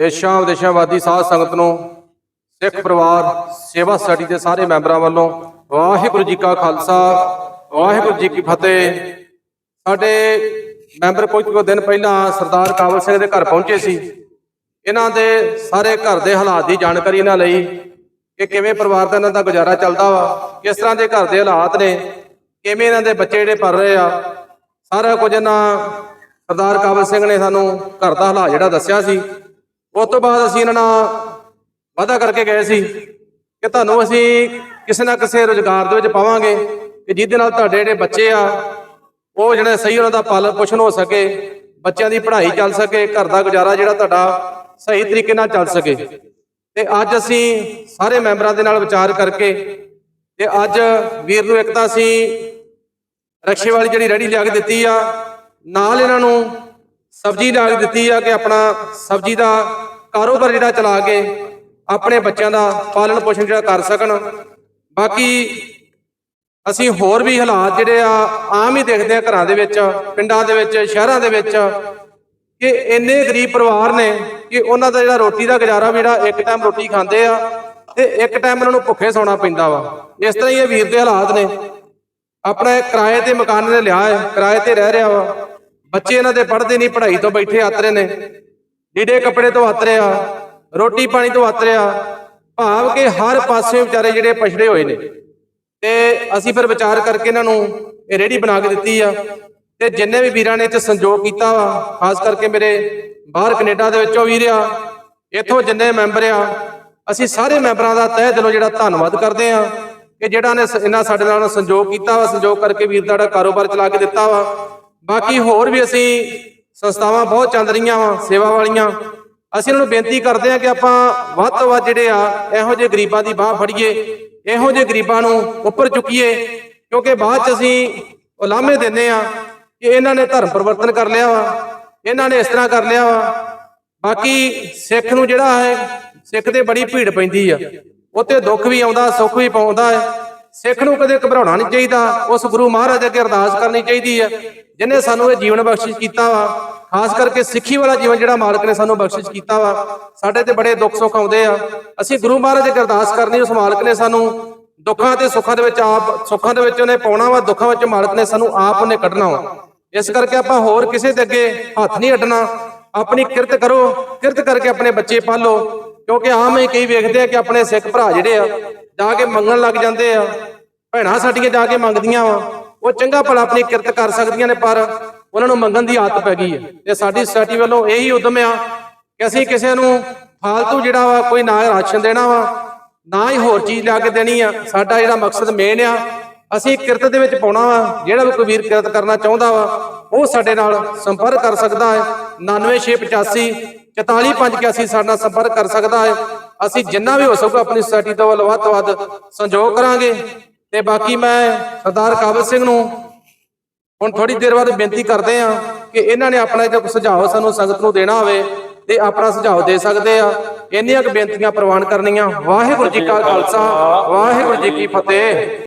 ਦੇਸ਼ਾਂ ਵਿਦੇਸ਼ਾਂ ਵਾਦੀ ਸਾਧ ਸੰਗਤ ਨੂੰ ਸਿੱਖ ਪਰਿਵਾਰ, ਸੇਵਾ ਸੁਸਾਇਟੀ ਦੇ ਸਾਰੇ ਮੈਂਬਰਾਂ ਵੱਲੋਂ ਵਾਹਿਗੁਰੂ ਜੀ ਕਾ ਖਾਲਸਾ, ਵਾਹਿਗੁਰੂ ਜੀ ਕੀ ਫਤਿਹ। ਸਾਡੇ ਮੈਂਬਰ ਕੁਝ ਕੁ ਦਿਨ ਪਹਿਲਾਂ ਸਰਦਾਰ ਕਾਬਲ ਸਿੰਘ ਦੇ ਘਰ ਪਹੁੰਚੇ ਸੀ। ਇਹਨਾਂ ਦੇ ਸਾਰੇ ਘਰ ਦੇ ਹਾਲਾਤ ਦੀ ਜਾਣਕਾਰੀ ਇਹਨਾਂ ਲਈ ਕਿ ਕਿਵੇਂ ਪਰਿਵਾਰ ਦਾ ਇਹਨਾਂ ਦਾ ਗੁਜ਼ਾਰਾ ਚੱਲਦਾ ਵਾ, ਕਿਸ ਤਰ੍ਹਾਂ ਦੇ ਘਰ ਦੇ ਹਾਲਾਤ ਨੇ, ਕਿਵੇਂ ਇਹਨਾਂ ਦੇ ਬੱਚੇ ਜਿਹੜੇ ਪੜ ਰਹੇ ਆ। ਸਾਰਾ ਕੁਝ ਇਹਨਾਂ ਸਰਦਾਰ ਕਾਬਲ ਸਿੰਘ ਨੇ ਸਾਨੂੰ ਘਰ ਦਾ ਹਾਲਾਤ ਜਿਹੜਾ ਦੱਸਿਆ ਸੀ। ਉਸ ਤੋਂ ਬਾਅਦ ਅਸੀਂ ਇਹਨਾਂ ਨਾਲ ਵਾਅਦਾ ਕਰਕੇ ਗਏ ਸੀ ਕਿ ਤੁਹਾਨੂੰ ਅਸੀਂ ਕਿਸੇ ਨਾ ਕਿਸੇ ਰੋਜ਼ਗਾਰ ਦੇ ਵਿੱਚ ਪਾਵਾਂਗੇ ਕਿ ਜਿਹਦੇ ਨਾਲ ਤੁਹਾਡੇ ਜਿਹੜੇ ਬੱਚੇ ਆ, ਉਹ ਜਿਹੜੇ ਸਹੀ ਉਹਨਾਂ ਦਾ ਪਾਲਣ ਪੋਸ਼ਣ ਹੋ ਸਕੇ, ਬੱਚਿਆਂ ਦੀ ਪੜ੍ਹਾਈ ਚੱਲ ਸਕੇ, ਘਰ ਦਾ ਗੁਜ਼ਾਰਾ ਜਿਹੜਾ ਤੁਹਾਡਾ ਸਹੀ ਤਰੀਕੇ ਨਾਲ ਚੱਲ ਸਕੇ। ਤੇ ਅੱਜ ਅਸੀਂ ਸਾਰੇ ਮੈਂਬਰਾਂ ਦੇ ਨਾਲ ਵਿਚਾਰ ਕਰਕੇ ਤੇ ਅੱਜ ਵੀਰ ਨੂੰ ਇੱਕ ਤਾਂ ਅਸੀਂ ਰਕਸ਼ੇ ਵਾਲੀ ਜਿਹੜੀ ਰੈਡੀ ਲਿਆ ਕੇ ਦਿੱਤੀ ਆ, ਨਾਲ ਇਹਨਾਂ ਨੂੰ ਸਬਜ਼ੀ ਲਿਆ ਦਿੱਤੀ ਆ ਕਿ ਆਪਣਾ ਸਬਜ਼ੀ ਦਾ ਕਾਰੋਬਾਰ ਜਿਹੜਾ ਚਲਾ ਕੇ ਆਪਣੇ ਬੱਚਿਆਂ ਦਾ ਪਾਲਣ ਪੋਸ਼ਣ ਜਿਹੜਾ ਕਰ ਸਕਣ। ਬਾਕੀ ਅਸੀਂ ਹੋਰ ਵੀ ਹਾਲਾਤ ਜਿਹੜੇ ਆ, ਆਮ ਹੀ ਦੇਖਦੇ ਆ ਘਰਾਂ ਦੇ ਵਿੱਚ, ਪਿੰਡਾਂ ਦੇ ਵਿੱਚ, ਸ਼ਹਿਰਾਂ ਦੇ ਵਿੱਚ ਕਿ ਇੰਨੇ ਗਰੀਬ ਪਰਿਵਾਰ ਨੇ ਕਿ ਉਹਨਾਂ ਦਾ ਜਿਹੜਾ ਰੋਟੀ ਦਾ ਗੁਜ਼ਾਰਾ ਵੀ ਜਿਹੜਾ ਇੱਕ ਟਾਈਮ ਰੋਟੀ ਖਾਂਦੇ ਆ ਤੇ ਇੱਕ ਟਾਈਮ ਉਹਨਾਂ ਨੂੰ ਭੁੱਖੇ ਸੌਣਾ ਪੈਂਦਾ ਵਾ। ਇਸ ਤਰ੍ਹਾਂ ਹੀ ਇਹ ਵੀਰ ਦੇ ਹਾਲਾਤ ਨੇ। ਆਪਣਾ ਕਿਰਾਏ ਤੇ ਮਕਾਨ ਨੇ ਲਿਆ ਹੈ, ਕਿਰਾਏ ਤੇ ਰਹਿ ਰਿਹਾ ਵਾ। ਬੱਚੇ ਇਹਨਾਂ ਦੇ ਪੜ੍ਹਦੇ ਨਹੀਂ, ਪੜ੍ਹਾਈ ਤੋਂ ਬੈਠੇ ਆਤਰੇ ਨੇ। ਲੀੜੇ ਕੱਪੜੇ ਤੋਂ ਆਤਰੇ ਆ ਰੋਟੀ ਪਾਣੀ ਤੋਂ ਆਤਰੇ ਆ ਭਾਵ ਕਿ ਹਰ ਪਾਸੇ ਵਿਚਾਰੇ ਜਿਹੜੇ ਪਛੜੇ ਹੋਏ ਨੇ। ਤੇ ਅਸੀਂ ਫਿਰ ਵਿਚਾਰ ਕਰਕੇ ਇਹਨਾਂ ਨੂੰ ਇਹ ਰੇੜੀ ਬਣਾ ਕੇ ਦਿੱਤੀ ਆ। ਤੇ ਜਿੰਨੇ ਵੀ ਵੀਰਾਂ ਨੇ ਇੱਥੇ ਸੰਯੋਗ ਕੀਤਾ ਵਾ, ਖਾਸ ਕਰਕੇ ਮੇਰੇ ਬਾਹਰ ਕੈਨੇਡਾ ਦੇ ਵਿੱਚੋਂ ਵੀਰ ਆ, ਇੱਥੋਂ ਜਿੰਨੇ ਮੈਂਬਰ ਆ, ਅਸੀਂ ਸਾਰੇ ਮੈਂਬਰਾਂ ਦਾ ਤਹਿ ਦਿਲੋਂ ਜਿਹੜਾ ਧੰਨਵਾਦ ਕਰਦੇ ਆ ਕਿ ਜਿਹੜਾ ਨੇ ਇਹਨਾਂ ਸਾਡੇ ਨਾਲ ਸੰਯੋਗ ਕੀਤਾ ਵਾ, ਸੰਯੋਗ ਕਰਕੇ ਵੀਰ ਦਾ ਜਿਹੜਾ ਕਾਰੋਬਾਰ ਚਲਾ ਕੇ ਦਿੱਤਾ ਵਾ। ਬਾਕੀ ਹੋਰ ਵੀ ਅਸੀਂ ਸੰਸਥਾਵਾਂ ਬਹੁਤ ਚੱਲ ਰਹੀਆਂ ਵਾ ਸੇਵਾ ਵਾਲੀਆਂ। ਅਸੀਂ ਇਹਨਾਂ ਨੂੰ ਬੇਨਤੀ ਕਰਦੇ ਆ ਕਿ ਆਪਾਂ ਵੱਧ ਤੋਂ ਵੱਧ ਜਿਹੜੇ ਆ ਇਹੋ ਜਿਹੇ ਗਰੀਬਾਂ ਦੀ ਬਾਹ ਫੜੀਏ ਇਹੋ ਜਿਹੇ ਗਰੀਬਾਂ ਨੂੰ ਉੱਪਰ ਚੁੱਕੀਏ ਕਿਉਂਕਿ ਬਾਅਦ ਚ ਅਸੀਂ ਉਲਾਮੇ ਦਿੰਨੇ ਆ ਕਿ ਇਹਨਾਂ ਨੇ ਧਰਮ ਪਰਿਵਰਤਨ ਕਰ ਲਿਆ ਵਾ ਇਹਨਾਂ ਨੇ ਇਸ ਤਰ੍ਹਾਂ ਕਰ ਲਿਆ ਵਾ। ਬਾਕੀ ਸਿੱਖ ਨੂੰ ਜਿਹੜਾ ਹੈ ਸਿੱਖ ਤੇ ਬੜੀ ਭੀੜ ਪੈਂਦੀ ਆ ਉੱਤੇ ਦੁੱਖ ਵੀ ਆਉਂਦਾ ਸੁੱਖ ਵੀ ਪਾਉਂਦਾ ਹੈ। ਸਿੱਖ ਨੂੰ ਕਦੇ ਘਬਰਾਉਣਾ ਨਹੀਂ ਚਾਹੀਦਾ। ਉਸ ਗੁਰੂ ਮਹਾਰਾਜ ਅੱਗੇ ਅਰਦਾਸ ਕਰਨੀ ਚਾਹੀਦੀ ਹੈ। ਜਿਨੇ ਸਾਨੂੰ ਇਹ ਜੀਵਨ ਬਖਸ਼ਿਸ਼ ਕੀਤਾ ਵਾ, ਖਾਸ ਕਰਕੇ ਸਿੱਖੀ ਵਾਲਾ ਜੀਵਨ ਜਿਹੜਾ ਮਾਲਕ ਨੇ ਸਾਨੂੰ ਬਖਸ਼ਿਸ਼ ਕੀਤਾ ਵਾ, ਸਾਡੇ ਤੇ ਬੜੇ ਦੁੱਖ ਸੁੱਖ ਆਉਂਦੇ ਆ। ਅਸੀਂ ਗੁਰੂ ਮਹਾਰਾਜ ਅੱਗੇ ਅਰਦਾਸ ਕਰਨੀ, ਉਸ ਮਾਲਕ ਨੇ ਸਾਨੂੰ ਦੁੱਖਾਂ ਤੇ ਸੁੱਖਾਂ ਦੇ ਵਿੱਚ ਆਪ, ਸੁੱਖਾਂ ਦੇ ਵਿੱਚ ਉਹਨੇ ਪਾਉਣਾ ਵਾ, ਦੁੱਖਾਂ ਵਿੱਚ ਮਾਲਕ ਨੇ ਸਾਨੂੰ ਆਪ ਉਹਨੇ ਕੱਢਣਾ ਵਾ। ਇਸ ਕਰਕੇ ਆਪਾਂ ਹੋਰ ਕਿਸੇ ਦੇ ਅੱਗੇ ਹੱਥ ਨਹੀਂ ਅੱਡਣਾ। ਆਪਣੀ ਕਿਰਤ ਕਰੋ, ਕਿਰਤ ਕਰਕੇ ਆਪਣੇ ਬੱਚੇ ਪਾਲੋ। ਕਿਉਂਕਿ ਆਮ ਹੀ ਕਈ ਵੇਖਦੇ ਆ ਕਿ ਆਪਣੇ ਸਿੱਖ ਭਰਾ ਜਿਹੜੇ ਆ, ਜਾ ਕੇ ਮੰਗਣ ਲੱਗ ਜਾਂਦੇ ਆ। ਭੈਣਾਂ ਸਾਡੀਆਂ ਜਾ ਕੇ ਮੰਗਦੀਆਂ ਵਾ। ਉਹ ਚੰਗਾ ਭਲਾ ਆਪਣੀ ਕਿਰਤ ਕਰ ਸਕਦੀਆਂ ਨੇ, ਪਰ ਉਹਨਾਂ ਨੂੰ ਮੰਗਣ ਦੀ ਆਦਤ ਪੈ ਗਈ ਹੈ। ਤੇ ਸਾਡੀ ਸੋਸਾਇਟੀ ਵੱਲੋਂ ਇਹੀ ਉਦਮ ਆ ਕਿ ਅਸੀਂ ਕਿਸੇ ਨੂੰ ਫਾਲਤੂ ਜਿਹੜਾ ਵਾ ਕੋਈ ਨਾ ਰਾਸ਼ਨ ਦੇਣਾ ਵਾ, ਨਾ ਹੀ ਹੋਰ ਚੀਜ਼ ਲਿਆ ਕੇ ਦੇਣੀ ਆ। ਸਾਡਾ ਜਿਹੜਾ ਮਕਸਦ ਮੇਨ ਆ, ਅਸੀਂ ਕਿਰਤ ਦੇ ਵਿੱਚ ਪਾਉਣਾ ਵਾ। ਜਿਹੜਾ ਵੀ ਕੋਈ ਵੀਰ ਕਿਰਤ ਕਰਨਾ ਚਾਹੁੰਦਾ ਵਾ, ਉਹ ਸਾਡੇ ਨਾਲ ਸੰਪਰਕ ਕਰ ਸਕਦਾ ਹੈ। 99685 44581 ਸਾਡੇ ਨਾਲ ਸੰਪਰਕ ਕਰ ਸਕਦਾ ਹੈ। ਅਸੀਂ ਜਿੰਨਾ ਵੀ ਹੋ ਸਕੂਗਾ ਆਪਣੀ ਸੋਸਾਇਟੀ ਤੋਂ ਵੱਲ ਵੱਧ ਤੋਂ ਵੱਧ ਸੰਯੋਗ ਕਰਾਂਗੇ। ਤੇ ਬਾਕੀ ਮੈਂ ਸਰਦਾਰ ਕਾਬਲ ਸਿੰਘ ਨੂੰ ਹੁਣ ਥੋੜੀ ਦੇਰ ਬਾਅਦ ਬੇਨਤੀ ਕਰਦੇ ਆ ਕਿ ਇਹਨਾਂ ਨੇ ਆਪਣਾ ਜੇ ਕੋਈ ਸੁਝਾਅ ਸਾਨੂੰ ਸੰਗਤ ਨੂੰ ਦੇਣਾ ਹੋਵੇ ਤੇ ਆਪਣਾ ਸੁਝਾਅ ਦੇ ਸਕਦੇ ਆ। ਇੰਨੀਆਂ ਕੁ ਬੇਨਤੀਆਂ ਪ੍ਰਵਾਨ ਕਰਨੀਆਂ। ਵਾਹਿਗੁਰੂ ਜੀ ਕਾ ਖਾਲਸਾ, ਵਾਹਿਗੁਰੂ ਜੀ ਕੀ ਫਤਿਹ।